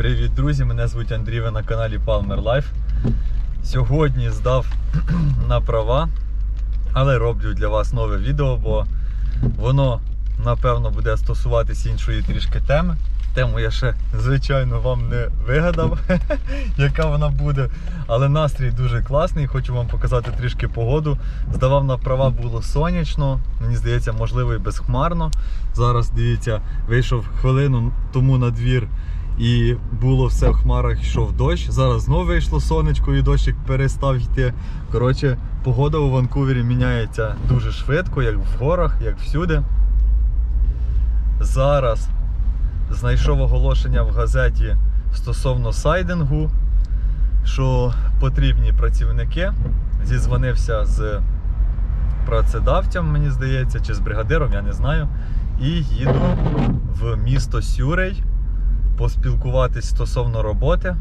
Привіт, друзі! Мене звуть Андрій, ви на каналі Palmer Life. Сьогодні здав на права, але роблю для вас нове відео, бо воно напевно буде стосуватись іншої трішки теми. Тему я ще, звичайно, вам не вигадав, яка вона буде. Але настрій дуже класний. Хочу вам показати трішки погоду. Здавав на права було сонячно, мені здається, можливо, і безхмарно. Зараз дивіться, вийшов хвилину тому на двір і було все в хмарах, йшов дощ. Зараз знову вийшло сонечко і дощик перестав йти. Коротше, погода у Ванкувері міняється дуже швидко, як в горах, як всюди. Зараз знайшов оголошення в газеті стосовно сайдингу, що потрібні працівники. Зізвонився з працедавцем, мені здається, чи з бригадиром, я не знаю. І їду в місто Сюрей поспілкуватись стосовно роботи.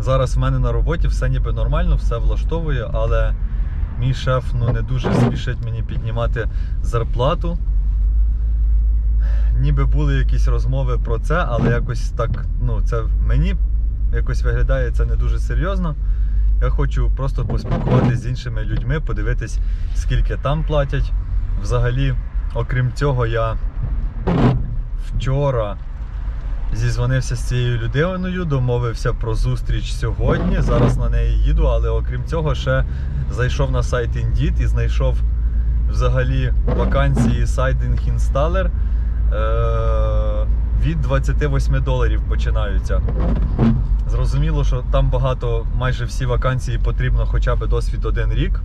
Зараз в мене на роботі все ніби нормально, все влаштовує, але мій шеф ну, не дуже спішить мені піднімати зарплату. Ніби були якісь розмови про це, але якось так, ну, це мені якось виглядає це не дуже серйозно. Я хочу просто поспілкуватися з іншими людьми, подивитись, скільки там платять. Взагалі, окрім цього, я вчора зізвонився з цією людиною, домовився про зустріч сьогодні. Зараз на неї їду, але окрім цього, ще зайшов на сайт Indeed і знайшов взагалі вакансії сайдинг інсталер. Від 28 доларів починаються. Зрозуміло, що там багато, майже всі вакансії потрібно хоча б досвід один рік.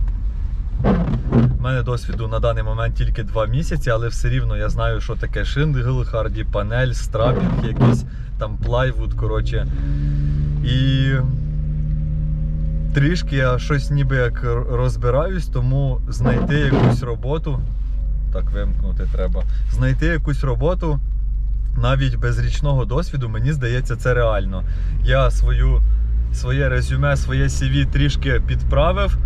Мене досвіду на даний момент тільки 2 місяці, але все рівно я знаю, що таке шингл, харді панель, страпінг, якийсь там плайвуд, коротше. І трішки я щось ніби як розбираюсь, тому знайти якусь роботу. Так, вимкнути треба. Знайти якусь роботу навіть без річного досвіду, мені здається, це реально. Я свою, своє резюме, своє CV трішки підправив,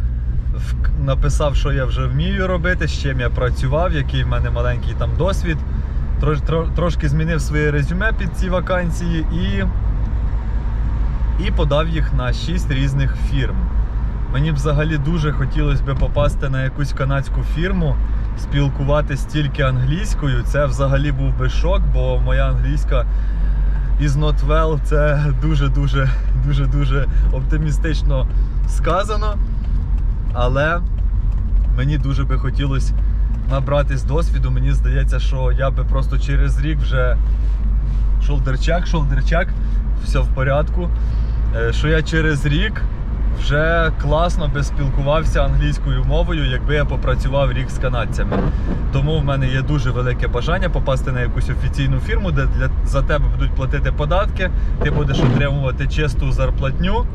написав, що я вже вмію робити, з чим я працював, який в мене маленький там досвід. Трош, трошки змінив своє резюме під ці вакансії і, і подав їх на 6 різних фірм. Мені б взагалі дуже хотілося б попасти на якусь канадську фірму, спілкуватись тільки англійською. Це взагалі був би шок, бо моя англійська is not well. Це дуже-дуже дуже дуже оптимістично сказано. Але мені дуже би хотілося набратись досвіду. Мені здається, що я би просто через рік вже шолдерчак, шолдерчак, все в порядку. Е, Що я через рік вже класно би спілкувався англійською мовою, якби я попрацював рік з канадцями. Тому в мене є дуже велике бажання попасти на якусь офіційну фірму, де для, за тебе будуть платити податки, ти будеш отримувати чисту зарплатню.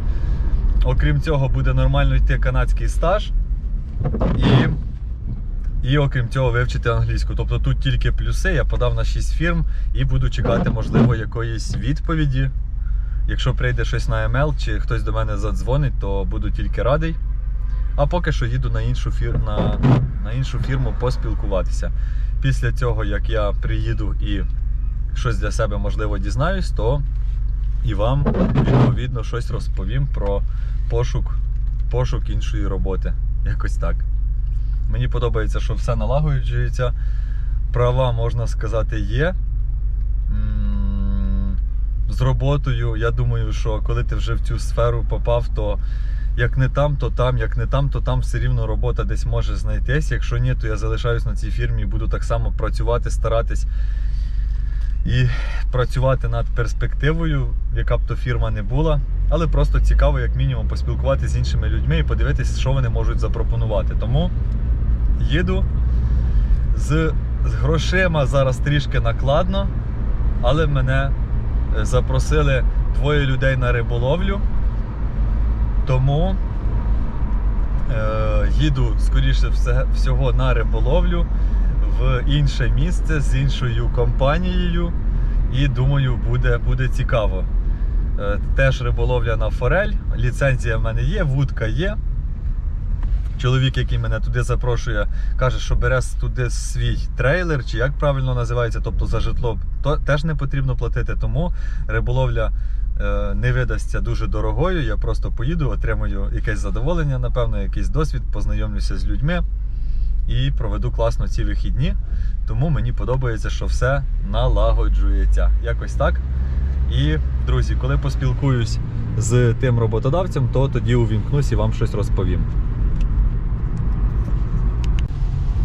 Окрім цього, буде нормально йти канадський стаж. І, і окрім цього, вивчити англійську. Тобто тут тільки плюси. Я подав на 6 фірм і буду чекати, можливо, якоїсь відповіді. Якщо прийде щось на email чи хтось до мене задзвонить, то буду тільки радий. А поки що їду на іншу, фір... на... на іншу фірму поспілкуватися. Після цього, як я приїду і щось для себе можливо дізнаюсь, то і вам відповідно щось розповім про пошук, пошук іншої роботи. Якось так. Мені подобається, що все налагоджується. Права, можна сказати, є. З роботою, я думаю, що коли ти вже в цю сферу попав, то як не там, то там, як не там, то там все рівно робота десь може знайтись. Якщо ні, то я залишаюсь на цій фірмі і буду так само працювати, старатись і працювати над перспективою, яка б то фірма не була. Але просто цікаво, як мінімум, поспілкуватися з іншими людьми і подивитися, що вони можуть запропонувати. Тому їду з, грошима зараз трішки накладно, але мене е, запросили двоє людей на риболовлю. Тому е, їду, скоріше всього, на риболовлю в інше місце з іншою компанією. І думаю, буде, буде цікаво. Е, Теж риболовля на форель. Ліцензія в мене є, вудка є. чоловік, який мене туди запрошує, каже, що бере туди свій трейлер, чи як правильно називається, тобто за житло, то теж не потрібно платити. Тому риболовля е, не видасться дуже дорогою. Я просто поїду, отримаю якесь задоволення, напевно, якийсь досвід, познайомлюся з людьми і проведу класно ці вихідні. Тому мені подобається, що все налагоджується. Якось так. І, друзі, коли поспілкуюсь з тим роботодавцем, то тоді увімкнусь і вам щось розповім.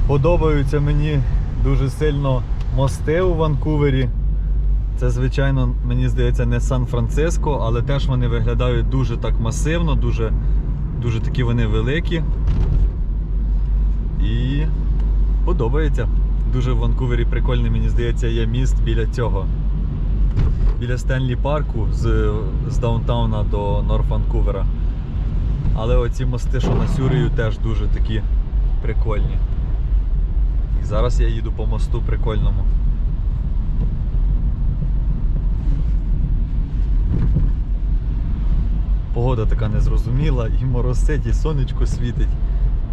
Подобаються мені дуже сильно мости у Ванкувері. Це, звичайно, мені здається, не Сан-Франциско, але теж вони виглядають дуже так масивно, дуже, дуже такі вони великі. І подобається. Дуже в Ванкувері прикольний, мені здається, є міст біля цього. Біля Стенлі парку з, з даунтауна до Норф Ванкувера. Але оці мости, що на Сюрію, теж дуже такі прикольні. І зараз я їду по мосту прикольному. Погода така незрозуміла, і моросить, і сонечко світить.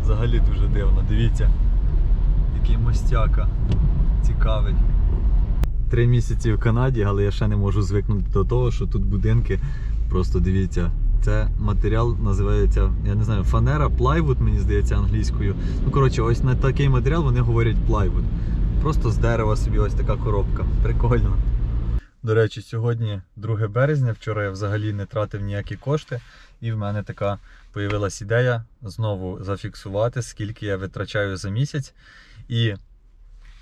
Взагалі дуже дивно. Дивіться, який мостяка. Цікавий. Три місяці в Канаді, але я ще не можу звикнути до того, що тут будинки. Просто дивіться, це матеріал називається, я не знаю, фанера, плайвуд, мені здається, англійською. Ну, коротше, ось на такий матеріал вони говорять плайвуд. Просто з дерева собі ось така коробка. Прикольно. До речі, сьогодні 2 березня, вчора я взагалі не тратив ніякі кошти, і в мене така появилась ідея знову зафіксувати, скільки я витрачаю за місяць. І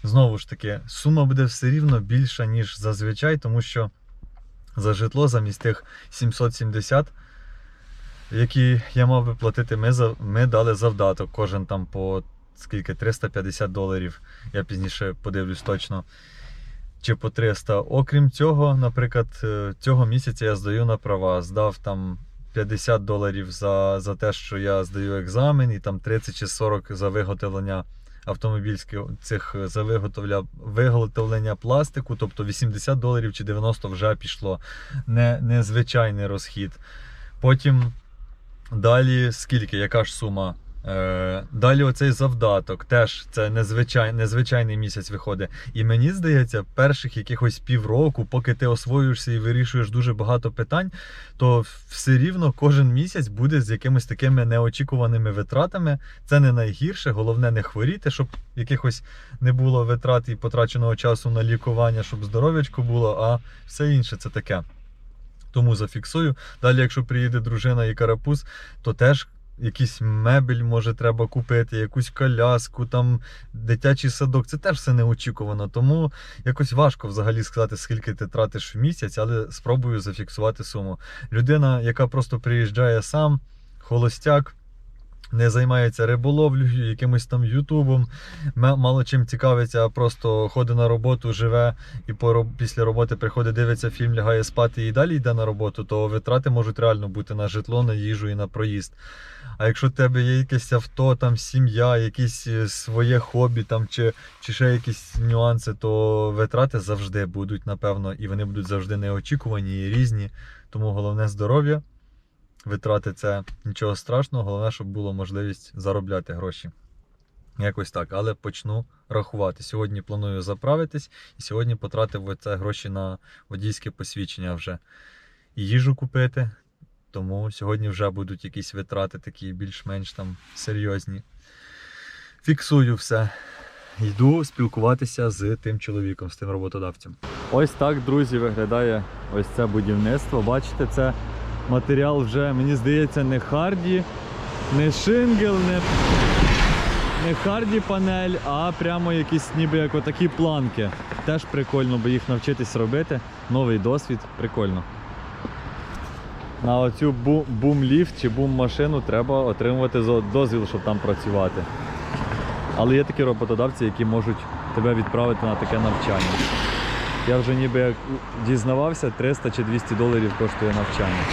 знову ж таки, сума буде все рівно більша, ніж зазвичай, тому що за житло замість тих 770, які я мав би платити, ми, за- ми дали завдаток. Кожен там по скільки 350 доларів. Я пізніше подивлюсь точно. Чи по 300. Окрім цього, наприклад, е, цього місяця я здаю на права. Здав там 50 доларів за, за те, що я здаю екзамен, і там 30 чи 40 за виготовлення автомобільських цих е, за виготовлення пластику, тобто 80 доларів чи 90 вже пішло. Не, незвичайний розхід. Потім далі скільки, яка ж сума? Е, далі оцей завдаток, теж це незвичай, незвичайний місяць виходить. І мені здається, перших якихось півроку, поки ти освоюєшся і вирішуєш дуже багато питань, то все рівно кожен місяць буде з якимись такими неочікуваними витратами. Це не найгірше, головне не хворіти, щоб якихось не було витрат і потраченого часу на лікування, щоб здоров'ячко було, а все інше це таке. Тому зафіксую. Далі, якщо приїде дружина і карапуз, то теж якийсь мебель може треба купити, якусь коляску, там дитячий садок. Це теж все неочікувано. Тому якось важко взагалі сказати, скільки ти тратиш в місяць, але спробую зафіксувати суму. Людина, яка просто приїжджає сам, холостяк. Не займається риболовлею, якимось там ютубом, мало чим цікавиться, а просто ходить на роботу, живе і після роботи приходить, дивиться фільм, лягає спати і далі йде на роботу, то витрати можуть реально бути на житло, на їжу і на проїзд. А якщо в тебе є якесь авто, там сім'я, якісь е, своє хобі, там чи, чи ще якісь нюанси, то витрати завжди будуть, напевно, і вони будуть завжди неочікувані і різні. Тому головне здоров'я. Витрати це нічого страшного, головне, щоб була можливість заробляти гроші. Якось так, але почну рахувати. Сьогодні планую заправитись, і сьогодні потратив оце гроші на водійське посвідчення вже. І їжу купити. Тому сьогодні вже будуть якісь витрати такі більш-менш там серйозні. Фіксую все. Йду спілкуватися з тим чоловіком, з тим роботодавцем. Ось так, друзі, виглядає ось це будівництво. Бачите, це матеріал вже, мені здається, не харді, не шингел, не, не харді панель, а прямо якісь ніби як отакі планки. Теж прикольно, бо їх навчитись робити. Новий досвід, прикольно. На оцю бу- бум-ліфт чи бум-машину треба отримувати дозвіл, щоб там працювати. Але є такі роботодавці, які можуть тебе відправити на таке навчання. Я вже ніби як дізнавався, 300 чи 200 доларів коштує навчання.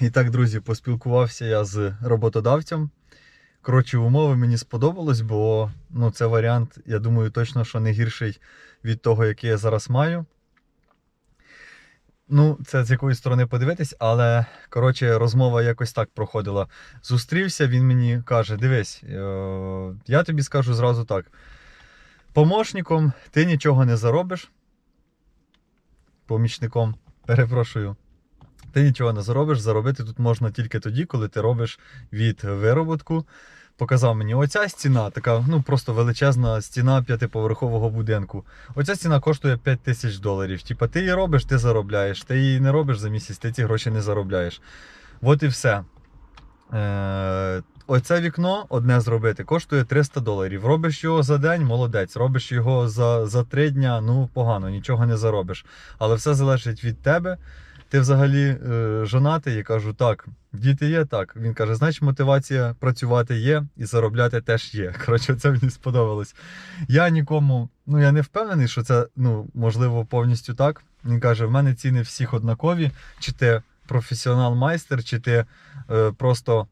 І так, друзі, поспілкувався я з роботодавцем. Коротше, умови мені сподобалось, бо ну, це варіант, я думаю, точно, що не гірший від того, який я зараз маю. Ну, це з якої сторони подивитись, але коротше, розмова якось так проходила. Зустрівся, він мені каже: дивись, е, я тобі скажу зразу так: помощником ти нічого не заробиш. Помічником, перепрошую. Ти нічого не заробиш. Заробити тут можна тільки тоді, коли ти робиш від вироботку. Показав мені оця стіна, така ну просто величезна стіна п'ятиповерхового будинку. Оця стіна коштує 5 тисяч доларів. Типа ти її робиш, ти заробляєш. Ти її не робиш за місяць, ти ці гроші не заробляєш. От і все. Е, оце вікно одне зробити коштує 300 доларів. Робиш його за день, молодець. Робиш його за, за 3 дня, ну погано, нічого не заробиш. Але все залежить від тебе. Ти взагалі е, жонатий, я кажу, так, діти є, так. Він каже, значить, мотивація працювати є і заробляти теж є. Коротше, це мені сподобалось. Я нікому, ну я не впевнений, що це ну, можливо повністю так. Він каже: в мене ціни всіх однакові, чи ти професіонал-майстер, чи ти е, просто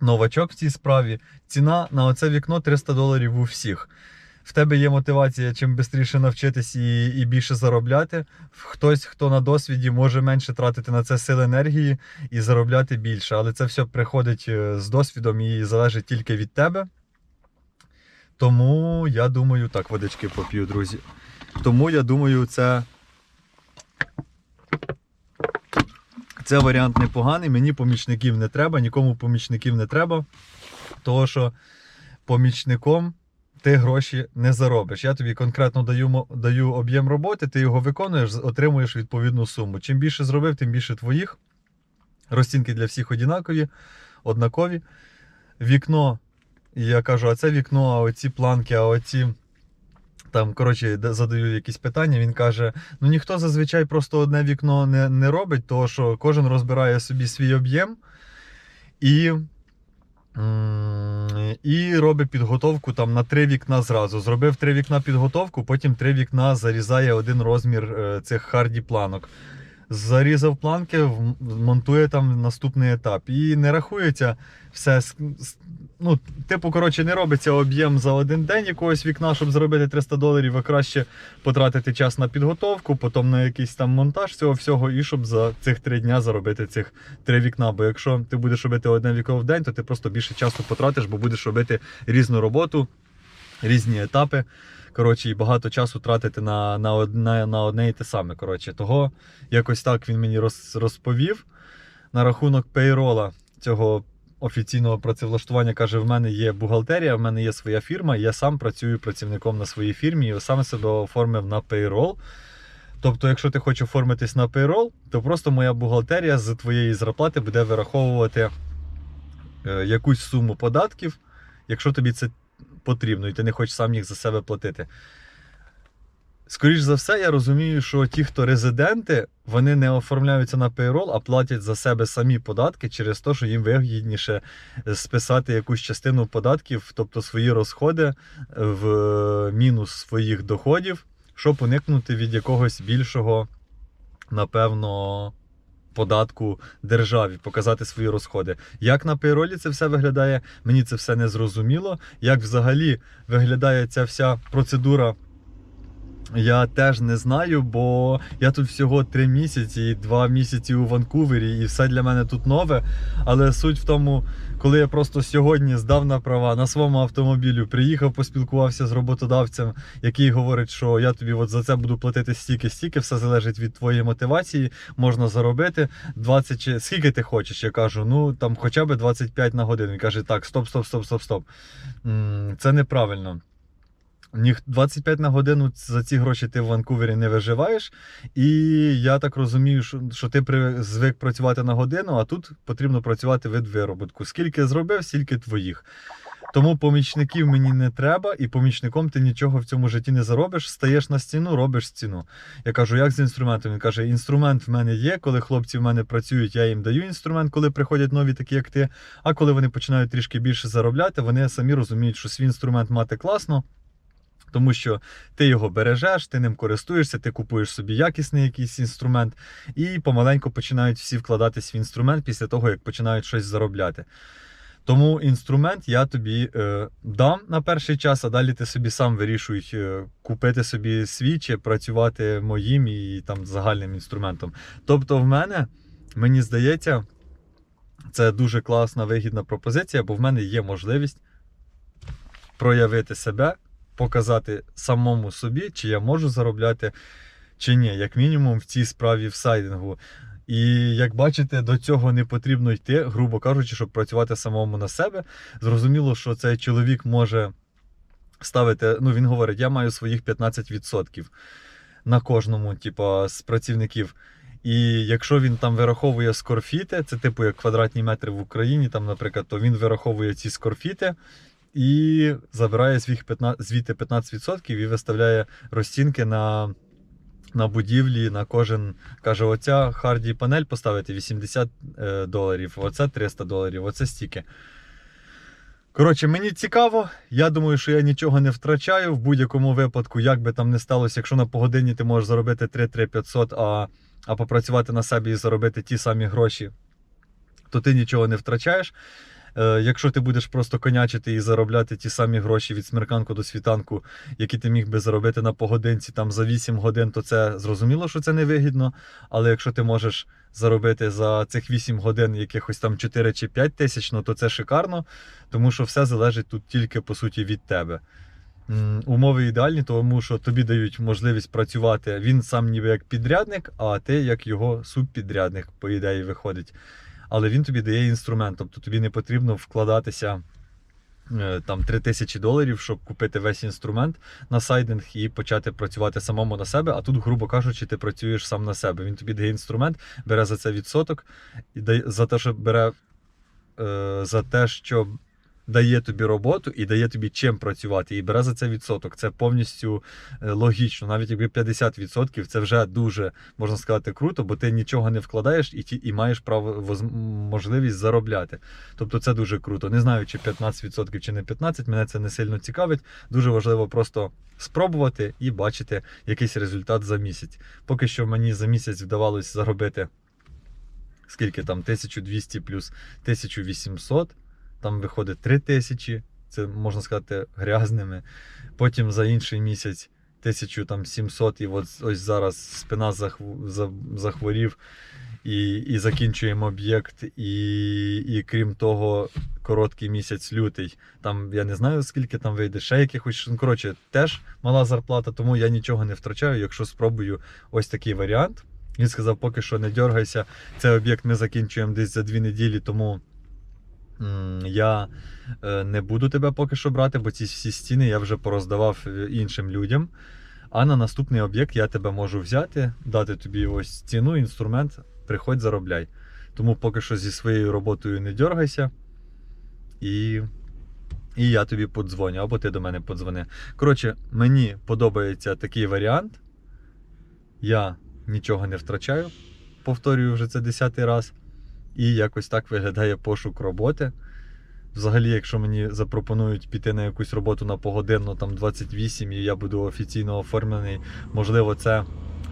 новачок в цій справі. Ціна на оце вікно 300 доларів у всіх. В тебе є мотивація чим швидше навчитись і, і більше заробляти. Хтось, хто на досвіді, може менше тратити на це сил енергії і заробляти більше. Але це все приходить е, з досвідом і залежить тільки від тебе. Тому я думаю, так, водички поп'ю, друзі. Тому я думаю, це. Це варіант непоганий. Мені помічників не треба, нікому помічників не треба. Того, що помічником ти гроші не заробиш. Я тобі конкретно даю, даю об'єм роботи, ти його виконуєш, отримуєш відповідну суму. Чим більше зробив, тим більше твоїх. Розцінки для всіх однакові, однакові. Вікно, я кажу, а це вікно, а оці планки, а оці. Там, коротше, задаю якісь питання. Він каже: ну ніхто зазвичай просто одне вікно не, не робить, тому що кожен розбирає собі свій об'єм і, і робить підготовку там на три вікна зразу. Зробив три вікна підготовку, потім три вікна зарізає один розмір е, цих харді планок. Зарізав планки, монтує там наступний етап. І не рахується все. Ну, типу, коротше, не робиться об'єм за один день якогось вікна, щоб зробити 300 доларів, а краще потратити час на підготовку, потім на якийсь там монтаж цього всього, і щоб за цих три дня заробити цих три вікна. Бо якщо ти будеш робити одне вікно в день, то ти просто більше часу потратиш, бо будеш робити різну роботу, різні етапи. Коротше, і багато часу тратити на, на, одне, на одне і те саме. Коротше, того якось так він мені роз, розповів. На рахунок пейрола цього офіційного працевлаштування каже: в мене є бухгалтерія, в мене є своя фірма, я сам працюю працівником на своїй фірмі і саме себе оформив на пейрол. Тобто, якщо ти хочеш оформитись на пейрол, то просто моя бухгалтерія з твоєї зарплати буде вираховувати е, якусь суму податків, якщо тобі це потрібно, і ти не хочеш сам їх за себе платити. Скоріш за все, я розумію, що ті, хто резиденти, вони не оформляються на пейрол, а платять за себе самі податки через те, що їм вигідніше списати якусь частину податків, тобто свої розходи в мінус своїх доходів, щоб уникнути від якогось більшого, напевно, податку державі, показати свої розходи. Як на пейролі це все виглядає, мені це все не зрозуміло. Як взагалі виглядає ця вся процедура я теж не знаю, бо я тут всього три місяці, два місяці у Ванкувері, і все для мене тут нове. Але суть в тому, коли я просто сьогодні здав на права на своєму автомобілю, приїхав, поспілкувався з роботодавцем, який говорить, що я тобі от за це буду платити стільки, стільки, все залежить від твоєї мотивації, можна заробити 20 чи скільки ти хочеш. Я кажу, ну там хоча б 25 на годину. Він каже, так, стоп, стоп, стоп, стоп, стоп. Це неправильно. Ніх 25 на годину за ці гроші ти в Ванкувері не виживаєш. І я так розумію, що, що ти звик працювати на годину, а тут потрібно працювати від вироботку. Скільки зробив, стільки твоїх. Тому помічників мені не треба, і помічником ти нічого в цьому житті не заробиш. Стаєш на стіну, робиш стіну. Я кажу, як з інструментом? Він каже: інструмент в мене є. Коли хлопці в мене працюють, я їм даю інструмент, коли приходять нові, такі як ти. А коли вони починають трішки більше заробляти, вони самі розуміють, що свій інструмент мати класно. Тому що ти його бережеш, ти ним користуєшся, ти купуєш собі якісний якийсь інструмент, і помаленьку починають всі вкладати свій інструмент після того, як починають щось заробляти. Тому інструмент я тобі е, дам на перший час, а далі ти собі сам вирішуй е, купити собі свій чи працювати моїм і там загальним інструментом. Тобто, в мене, мені здається, це дуже класна вигідна пропозиція, бо в мене є можливість проявити себе, показати самому собі, чи я можу заробляти, чи ні, як мінімум в цій справі в сайдингу. І як бачите, до цього не потрібно йти, грубо кажучи, щоб працювати самому на себе. Зрозуміло, що цей чоловік може ставити. Ну, він говорить, я маю своїх 15% на кожному, типу, з працівників. І якщо він там вираховує скорфіти, це типу як квадратні метри в Україні, там, наприклад, то він вираховує ці скорфіти і забирає звідти 15%, і виставляє розцінки на, на будівлі, на кожен. Каже, оця харді панель поставити 80 е, доларів, оце 300 доларів, оце стільки. Коротше, мені цікаво. Я думаю, що я нічого не втрачаю в будь-якому випадку, як би там не сталося, якщо на погодині ти можеш заробити 3-3-500, а, а попрацювати на себе і заробити ті самі гроші, то ти нічого не втрачаєш. Е, якщо ти будеш просто конячити і заробляти ті самі гроші від смерканку до світанку, які ти міг би заробити на погодинці там за 8 годин, то це зрозуміло, що це невигідно. Але якщо ти можеш заробити за цих 8 годин якихось там 4 чи 5 тисяч, ну то це шикарно, тому що все залежить тут тільки по суті від тебе. Умови ідеальні, тому що тобі дають можливість працювати. Він сам ніби як підрядник, а ти як його субпідрядник, по ідеї, виходить. Але він тобі дає інструмент, тобто тобі не потрібно вкладатися е, там 3 тисячі доларів, щоб купити весь інструмент на сайдинг і почати працювати самому на себе. А тут, грубо кажучи, ти працюєш сам на себе. Він тобі дає інструмент, бере за це відсоток, і за те, що бере е, за те, що дає тобі роботу і дає тобі чим працювати, і бере за це відсоток. Це повністю е, логічно. Навіть якби 50% це вже дуже можна сказати круто, бо ти нічого не вкладаєш і ті, і маєш право можливість заробляти. Тобто це дуже круто. Не знаю, чи 15% чи не 15%, мене це не сильно цікавить. Дуже важливо просто спробувати і бачити якийсь результат за місяць. Поки що мені за місяць вдавалося заробити скільки там 1200 плюс 1800, там виходить 3000, це можна сказати грязними. Потім за інший місяць 1700, і от ось зараз спина захв- за- захворів. І, і закінчуємо об'єкт, і, і крім того, короткий місяць лютий. Там я не знаю скільки там вийде, ще якихось. Ну, коротше, теж мала зарплата, тому я нічого не втрачаю, якщо спробую ось такий варіант. Він сказав, поки що не дергайся. Цей об'єкт ми закінчуємо десь за дві неділі, тому я е, не буду тебе поки що брати, бо ці всі стіни я вже пороздавав е, іншим людям. А на наступний об'єкт я тебе можу взяти, дати тобі ось ціну, інструмент, приходь, заробляй. Тому поки що зі своєю роботою не дергайся. І, і я тобі подзвоню, або ти до мене подзвони. Коротше, мені подобається такий варіант. Я нічого не втрачаю, повторюю вже це десятий раз. І якось так виглядає пошук роботи. Взагалі, якщо мені запропонують піти на якусь роботу на погодинно, там 28, і я буду офіційно оформлений, можливо, це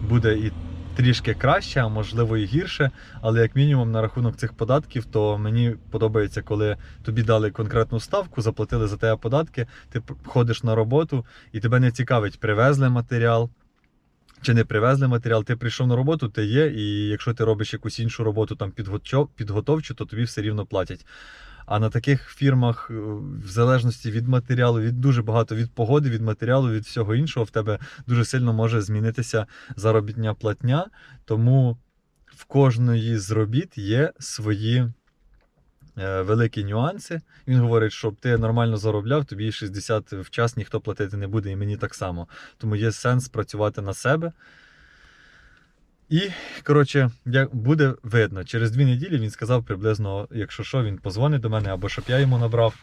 буде і трішки краще, а можливо і гірше. Але як мінімум на рахунок цих податків, то мені подобається, коли тобі дали конкретну ставку, заплатили за тебе податки, ти ходиш на роботу і тебе не цікавить, привезли матеріал. Чи не привезли матеріал, ти прийшов на роботу, ти є, і якщо ти робиш якусь іншу роботу там підготовчу, то тобі все рівно платять. А на таких фірмах, е, в залежності від матеріалу, від дуже багато від погоди, від матеріалу, від всього іншого, в тебе дуже сильно може змінитися заробітня платня. Тому в кожної з робіт є свої великі нюанси. Він говорить, щоб ти нормально заробляв, тобі 60 в час ніхто платити не буде, і мені так само. Тому є сенс працювати на себе. І, коротше, буде видно, через дві неділі він сказав приблизно, якщо що, він позвонить до мене або щоб я йому набрав.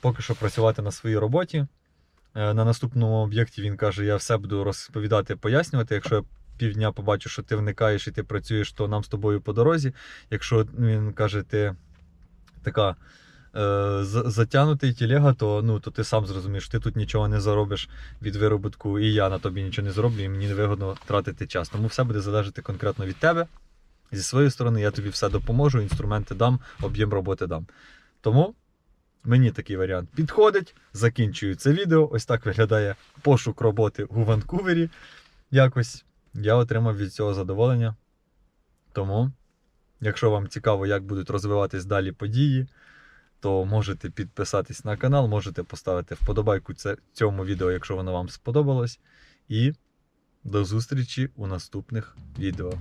Поки що працювати на своїй роботі. Е, На наступному об'єкті він каже: я все буду розповідати, пояснювати. Якщо я півдня побачу, що ти вникаєш і ти працюєш, то нам з тобою по дорозі. Якщо він каже, ти така е, затягнутий тілега, то, ну, то ти сам зрозумієш, ти тут нічого не заробиш від виробітку, і я на тобі нічого не зроблю, і мені невигодно тратити час. Тому все буде залежати конкретно від тебе. Зі своєї сторони, я тобі все допоможу, інструменти дам, об'єм роботи дам. Тому Мені такий варіант підходить. Закінчую це відео. Ось так виглядає пошук роботи у Ванкувері. Якось я отримав від цього задоволення. Тому, якщо вам цікаво, як будуть розвиватись далі події, то можете підписатись на канал, можете поставити вподобайку цьому відео, якщо воно вам сподобалось. І до зустрічі у наступних відео.